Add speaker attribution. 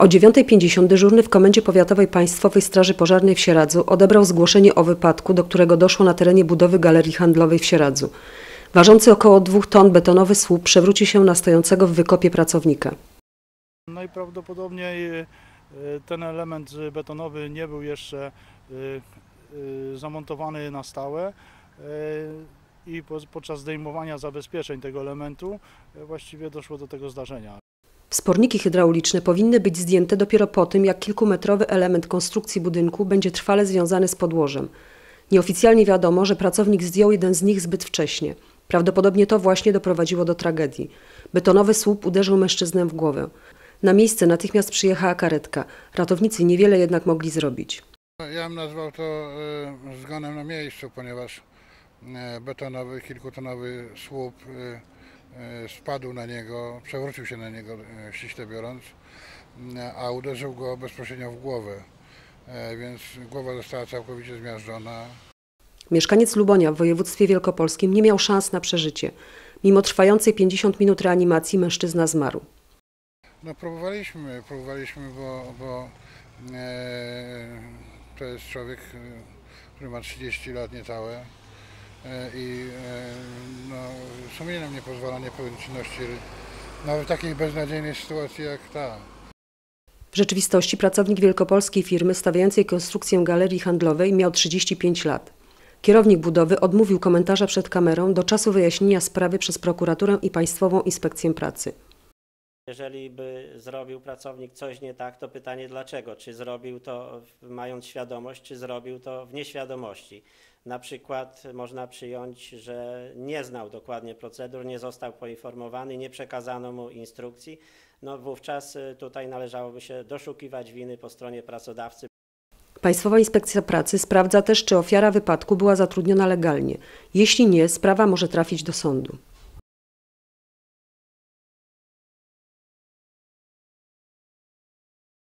Speaker 1: O 9.50 dyżurny w Komendzie Powiatowej Państwowej Straży Pożarnej w Sieradzu odebrał zgłoszenie o wypadku, do którego doszło na terenie budowy galerii handlowej w Sieradzu. Ważący około 2 ton betonowy słup przewrócił się na stojącego w wykopie pracownika.
Speaker 2: Najprawdopodobniej y, ten element betonowy nie był jeszcze y, y, zamontowany na stałe y, i po- podczas zdejmowania zabezpieczeń tego elementu y, właściwie doszło do tego zdarzenia.
Speaker 1: Wsporniki hydrauliczne powinny być zdjęte dopiero po tym, jak kilkumetrowy element konstrukcji budynku będzie trwale związany z podłożem. Nieoficjalnie wiadomo, że pracownik zdjął jeden z nich zbyt wcześnie. Prawdopodobnie to właśnie doprowadziło do tragedii. Betonowy słup uderzył mężczyznę w głowę. Na miejsce natychmiast przyjechała karetka. Ratownicy niewiele jednak mogli zrobić.
Speaker 3: Ja bym nazwał to e, zgonem na miejscu, ponieważ e, betonowy, kilkutonowy słup e, spadł na niego, przewrócił się na niego e, ściśle biorąc, m, a uderzył go bezpośrednio w głowę. E, Więc głowa została całkowicie zmiażdżona.
Speaker 1: Mieszkaniec Lubonia w województwie wielkopolskim nie miał szans na przeżycie. Mimo trwającej 50 minut reanimacji mężczyzna zmarł.
Speaker 3: No próbowaliśmy, próbowaliśmy, bo, bo e, to jest człowiek, e, który ma 30 lat niecałe e, i e, no, sumienie nam nie pozwala nie czynności nawet w takiej beznadziejnej sytuacji jak ta.
Speaker 1: W rzeczywistości pracownik wielkopolskiej firmy stawiającej konstrukcję galerii handlowej miał 35 lat. Kierownik budowy odmówił komentarza przed kamerą do czasu wyjaśnienia sprawy przez prokuraturę i Państwową Inspekcję Pracy.
Speaker 4: Jeżeli by zrobił pracownik coś nie tak, to pytanie dlaczego? Czy zrobił to mając świadomość, czy zrobił to w nieświadomości? Na przykład można przyjąć, że nie znał dokładnie procedur, nie został poinformowany, nie przekazano mu instrukcji. No wówczas y, tutaj należałoby się doszukiwać winy po stronie pracodawcy.
Speaker 1: Państwowa Inspekcja Pracy sprawdza też, czy ofiara wypadku była zatrudniona legalnie. Jeśli nie, sprawa może trafić do sądu.